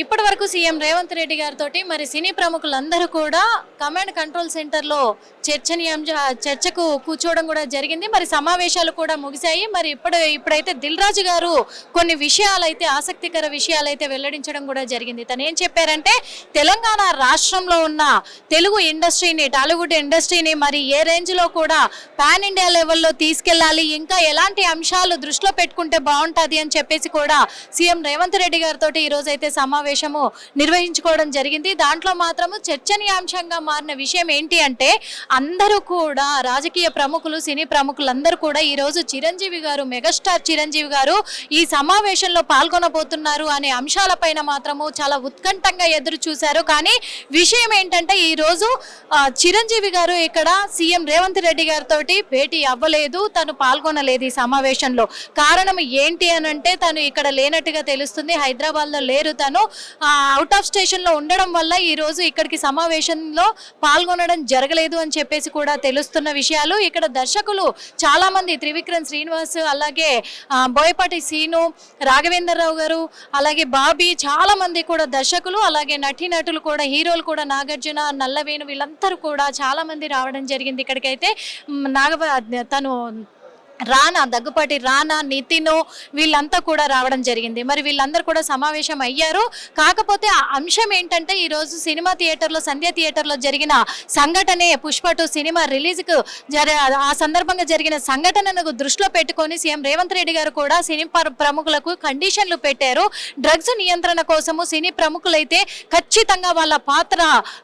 ఇప్పటి వరకు సీఎం రేవంత్ రెడ్డి గారితో మరి సినీ ప్రముఖులందరూ కూడా కమాండ్ కంట్రోల్ సెంటర్లో చర్చనీయం చర్చకు కూర్చోవడం కూడా జరిగింది. మరి సమావేశాలు కూడా ముగిశాయి. మరి ఇప్పుడు ఇప్పుడైతే దిల్ రాజు గారు కొన్ని విషయాలైతే ఆసక్తికర విషయాలు అయితే వెల్లడించడం కూడా జరిగింది. తను ఏం చెప్పారంటే తెలంగాణ రాష్ట్రంలో ఉన్న తెలుగు ఇండస్ట్రీని టాలీవుడ్ ఇండస్ట్రీని మరి ఏ రేంజ్లో కూడా పాన్ ఇండియా లెవెల్లో తీసుకెళ్ళాలి ఇంకా ఎలాంటి అంశాలు దృష్టిలో పెట్టుకుంటే బాగుంటుంది అని చెప్పేసి కూడా సీఎం రేవంత్ రెడ్డి గారితో ఈ రోజు అయితే సమావేశము నిర్వహించుకోవడం జరిగింది. దాంట్లో మాత్రము చర్చనీయాంశంగా మారిన విషయం ఏంటి అంటే అందరూ కూడా రాజకీయ ప్రముఖులు సినీ ప్రముఖులందరూ కూడా ఈరోజు చిరంజీవి గారు మెగాస్టార్ చిరంజీవి గారు ఈ సమావేశంలో పాల్గొనబోతున్నారు అనే అంశాలపైన మాత్రము చాలా ఉత్కంఠంగా ఎదురు చూశారు. కానీ విషయం ఏంటంటే ఈరోజు చిరంజీవి గారు ఇక్కడ సీఎం రేవంత్ రెడ్డి గారితో భేటీ అవ్వలేదు. తను పాల్గొనలేదు ఈ సమావేశంలో. కారణం ఏంటి అని అంటే తను ఇక్కడ లేనట్టుగా తెలుస్తుంది. హైదరాబాద్లో లేరు తను. అవుట్ ఆఫ్ స్టేషన్లో ఉండడం వల్ల ఈరోజు ఇక్కడికి సమావేశంలో పాల్గొనడం జరగలేదు అని చెప్పేసి కూడా తెలుస్తున్న విషయాలు. ఇక్కడ దర్శకులు చాలామంది త్రివిక్రమ్ శ్రీనివాస్ అలాగే బోయపాటి సీను రాఘవేంద్రరావు గారు అలాగే బాబీ చాలామంది కూడా దర్శకులు అలాగే నటీనటులు కూడా హీరోలు కూడా నాగార్జున నల్లవేణు వీళ్ళందరూ కూడా చాలామంది రావడం జరిగింది. ఇక్కడికైతే నాగ తను రానా దగ్గుపాటి రానా నితిన్ వీళ్ళంతా కూడా రావడం జరిగింది. మరి వీళ్ళందరూ కూడా సమావేశం అయ్యారు. కాకపోతే ఆ అంశం ఏంటంటే ఈరోజు సినిమా థియేటర్లో సంధ్య థియేటర్లో జరిగిన సంఘటనే పుష్పటు సినిమా రిలీజ్కు జరి ఆ సందర్భంగా జరిగిన సంఘటనను దృష్టిలో పెట్టుకొని సీఎం రేవంత్ రెడ్డి గారు కూడా సినీ ప్రముఖులకు కండిషన్లు పెట్టారు. డ్రగ్స్ నియంత్రణ కోసము సినీ ప్రముఖులైతే ఖచ్చితంగా వాళ్ళ పాత్ర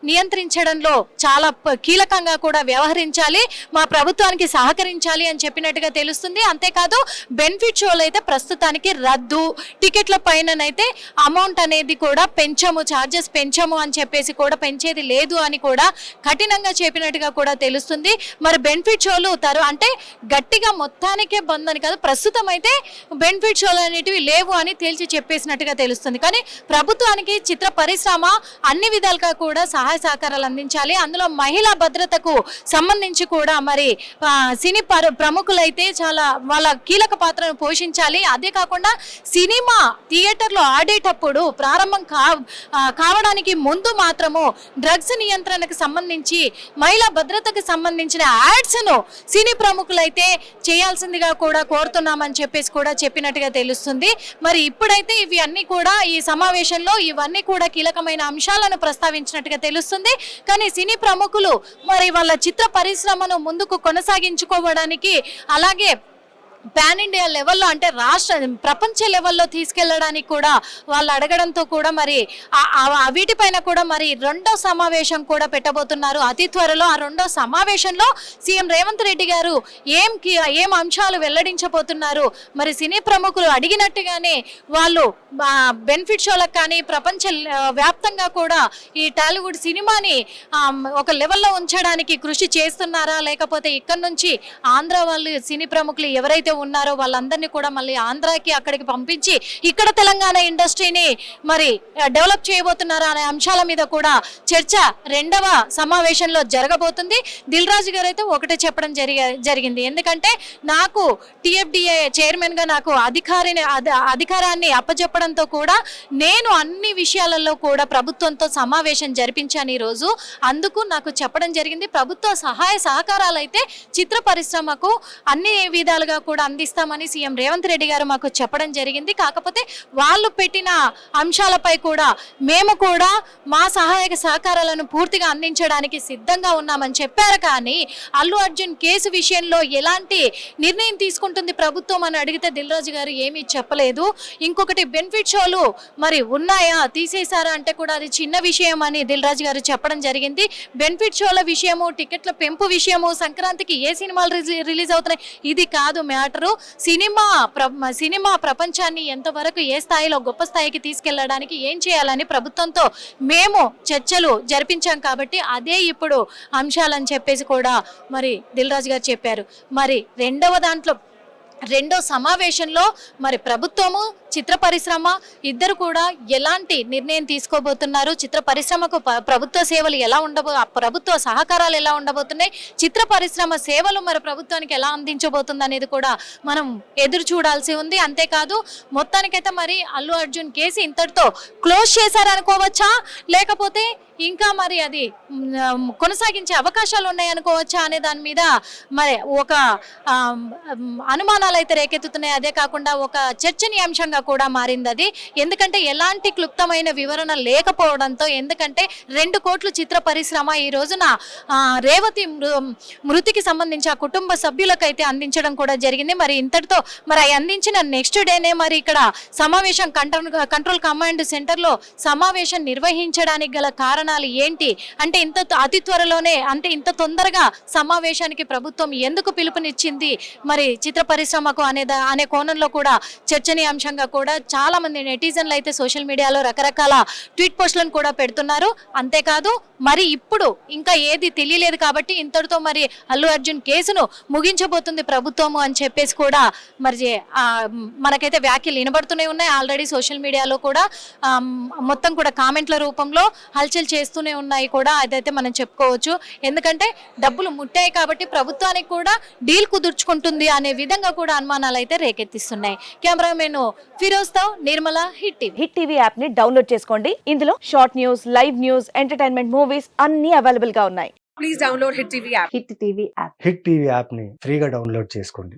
నియంత్రించడంలో చాలా కీలకంగా కూడా వ్యవహరించాలి. మా ప్రభుత్వానికి సహకరించాలి అని చెప్పినట్టుగా తెలుస్తుంది. అంతేకాదు బెనిఫిట్ షోలు అయితే ప్రస్తుతానికి రద్దు టికెట్ల పైననైతే అమౌంట్ అనేది కూడా పెంచము ఛార్జెస్ పెంచము అని చెప్పేసి కూడా పెంచేది లేదు అని కూడా కఠినంగా చెప్పినట్టుగా కూడా తెలుస్తుంది. మరి బెనిఫిట్ షోలు తరు అంటే గట్టిగా మొత్తానికే బంద్ అని కాదు ప్రస్తుతం అయితే బెనిఫిట్ షోలు అనేటివి లేవు అని తేల్చి చెప్పేసినట్టుగా తెలుస్తుంది. కానీ ప్రభుత్వానికి చిత్ర పరిశ్రమ అన్ని విధాలుగా కూడా సహాయ సహకారాలు అందించాలి. అందులో మహిళా భద్రతకు సంబంధించి కూడా మరి సినీ ప్రముఖులైతే చాలా వాళ్ళ కీలక పాత్రను పోషించాలి. అదే కాకుండా సినిమా థియేటర్లో ఆడేటప్పుడు ప్రారంభం కా కావడానికి ముందు మాత్రము డ్రగ్స్ నియంత్రణకు సంబంధించి మహిళా భద్రతకు సంబంధించిన యాడ్స్ను సినీ ప్రముఖులైతే చేయాల్సిందిగా కూడా కోరుతున్నామని చెప్పేసి కూడా చెప్పినట్టుగా తెలుస్తుంది. మరి ఇప్పుడైతే ఇవి అన్ని కూడా ఈ సమావేశంలో ఇవన్నీ కూడా కీలకమైన అంశాలను ప్రస్తావించినట్టుగా తెలుస్తుంది. కానీ సినీ ప్రముఖులు మరి వాళ్ళ చిత్ర పరిశ్రమను ముందుకు కొనసాగించుకోవడానికి అలాగే เก็บ పాన్ ఇండియా లెవెల్లో అంటే రాష్ట్ర ప్రపంచ లెవెల్లో తీసుకెళ్ళడానికి కూడా వాళ్ళు అడగడంతో కూడా మరి వీటిపైన కూడా మరి రెండో సమావేశం కూడా పెట్టబోతున్నారు. అతి త్వరలో ఆ రెండో సమావేశంలో సీఎం రేవంత్ రెడ్డి గారు ఏం ఏం అంశాలు వెల్లడించబోతున్నారు? మరి సినీ ప్రముఖులు అడిగినట్టుగానే వాళ్ళు బెనిఫిట్ షోలకు కానీ ప్రపంచ వ్యాప్తంగా కూడా ఈ టాలీవుడ్ సినిమాని ఒక లెవెల్లో ఉంచడానికి కృషి చేస్తున్నారా? లేకపోతే ఇక్కడ నుంచి ఆంధ్ర వాళ్ళు సినీ ప్రముఖులు ఎవరైతే ఉన్నారో వాళ్ళందరినీ కూడా మళ్ళీ ఆంధ్రాకి అక్కడికి పంపించి ఇక్కడ తెలంగాణ ఇండస్ట్రీని మరి డెవలప్ చేయబోతున్నారా అనే అంశాల మీద కూడా చర్చ రెండవ సమావేశంలో జరగబోతుంది. దిల్ రాజు గారు అయితే ఒకటే చెప్పడం జరిగ జరిగింది. ఎందుకంటే నాకు టిఎఫ్డిఏ చైర్మన్గా నాకు అధికారిని అధికారాన్ని అప్పచెప్పడంతో కూడా నేను అన్ని విషయాలలో కూడా ప్రభుత్వంతో సమావేశం జరిపించాను ఈ రోజు అందుకు నాకు చెప్పడం జరిగింది. ప్రభుత్వ సహాయ సహకారాలు అయితే చిత్ర పరిశ్రమకు అన్ని విధాలుగా కూడా అందిస్తామని సీఎం రేవంత్ రెడ్డి గారు మాకు చెప్పడం జరిగింది. కాకపోతే వాళ్ళు పెట్టిన అంశాలపై కూడా మేము కూడా మా సహాయక సహకారాలను పూర్తిగా అందించడానికి సిద్ధంగా ఉన్నామని చెప్పారు. కానీ అల్లు అర్జున్ కేసు విషయంలో ఎలాంటి నిర్ణయం తీసుకుంటుంది ప్రభుత్వం అని అడిగితే దిల్రాజు గారు ఏమీ చెప్పలేదు. ఇంకొకటి బెనిఫిట్ షోలు మరి ఉన్నాయా? తీసేశారా అంటే కూడా అది చిన్న విషయం అని దిల్రాజు గారు చెప్పడం జరిగింది. బెనిఫిట్ షోల విషయము టికెట్ల పెంపు విషయము సంక్రాంతికి ఏ సినిమాలు రిలీజ్ అవుతున్నాయి? ఇది కాదు మ్యాటరు సినిమా ప్ర సినిమా ప్రపంచాన్ని ఎంతవరకు ఏ స్థాయిలో గొప్ప స్థాయికి తీసుకెళ్ళడానికి ఏం చేయాలని ప్రభుత్వంతో మేము చర్చలు జరిపించాం కాబట్టి అదే ఇప్పుడు అంశాలని చెప్పేసి కూడా మరి దిల్రాజు గారు చెప్పారు. మరి రెండవ దాంట్లో రెండో సమావేశంలో మరి ప్రభుత్వము చిత్ర పరిశ్రమ ఇద్దరు కూడా ఎలాంటి నిర్ణయం తీసుకోబోతున్నారు? చిత్ర పరిశ్రమకు ప్రభుత్వ సేవలు ఎలా ఉండబో ప్రభుత్వ సహకారాలు ఎలా ఉండబోతున్నాయి? చిత్ర పరిశ్రమ సేవలు మరి ప్రభుత్వానికి ఎలా అందించబోతుంది అనేది కూడా మనం ఎదురు చూడాల్సి ఉంది. అంతేకాదు మొత్తానికైతే మరి అల్లు అర్జున్ కేసు ఇంతటితో క్లోజ్ చేశారనుకోవచ్చా లేకపోతే ఇంకా మరి అది కొనసాగించే అవకాశాలు ఉన్నాయి అనుకోవచ్చా అనే దాని మీద మరి ఒక అనుమానం మ్, అయితే రేకెత్తుతున్నాయి. అదే కాకుండా ఒక చర్చనీయాంశంగా కూడా మారింది అది. ఎందుకంటే ఎలాంటి క్లుప్తమైన వివరణ లేకపోవడంతో ఎందుకంటే రెండు కోట్లు చిత్ర పరిశ్రమ ఈ రోజున రేవతి మృ- మృతికి సంబంధించి ఆ కుటుంబ సభ్యులకైతే అందించడం కూడా జరిగింది. మరి ఇంతటితో మరి అవి అందించిన నెక్స్ట్ డేనే మరి ఇక్కడ సమావేశం కంట్రోల్ కంట్రోల్ కమాండ్ సెంటర్లో సమావేశం నిర్వహించడానికి గల కారణాలు ఏంటి? అంటే ఇంత అతి త్వరలోనే అంటే ఇంత తొందరగా సమావేశానికి ప్రభుత్వం ఎందుకు పిలుపునిచ్చింది? మరి చిత్ర పరిశ్రమ పరిశ్రమకు అనే అనే కోణంలో కూడా చర్చనీయాంశంగా కూడా చాలా మంది నెటిజన్లు అయితే సోషల్ మీడియాలో రకరకాల ట్వీట్ పోస్టులను కూడా పెడుతున్నారు. అంతేకాదు మరి ఇప్పుడు ఇంకా ఏది తెలియలేదు కాబట్టి ఇంతటితో మరి అల్లు అర్జున్ కేసును ముగించబోతుంది ప్రభుత్వము అని చెప్పేసి కూడా మరి మనకైతే వ్యాఖ్యలు వినబడుతూనే ఉన్నాయి. ఆల్రెడీ సోషల్ మీడియాలో కూడా మొత్తం కూడా కామెంట్ల రూపంలో హల్చల్ చేస్తూనే ఉన్నాయి కూడా. అదైతే మనం చెప్పుకోవచ్చు. ఎందుకంటే డబ్బులు ముట్టాయి కాబట్టి ప్రభుత్వానికి కూడా డీల్ కుదుర్చుకుంటుంది అనే విధంగా కూడా అనుమానాలు అయితే రేకెత్తిస్తున్నాయి. Cameraman ఫిరోజ్తో Nirmala Hit TV. Hit TV యాప్ని డౌన్లోడ్ చేసుకోండి. ఇందులో short news live news entertainment movies అన్ని అవైలబుల్గా ఉన్నాయి. Please download Hit TV app. Hit TV app Hit TV యాప్ని ఫ్రీగా డౌన్లోడ్ చేసుకోండి.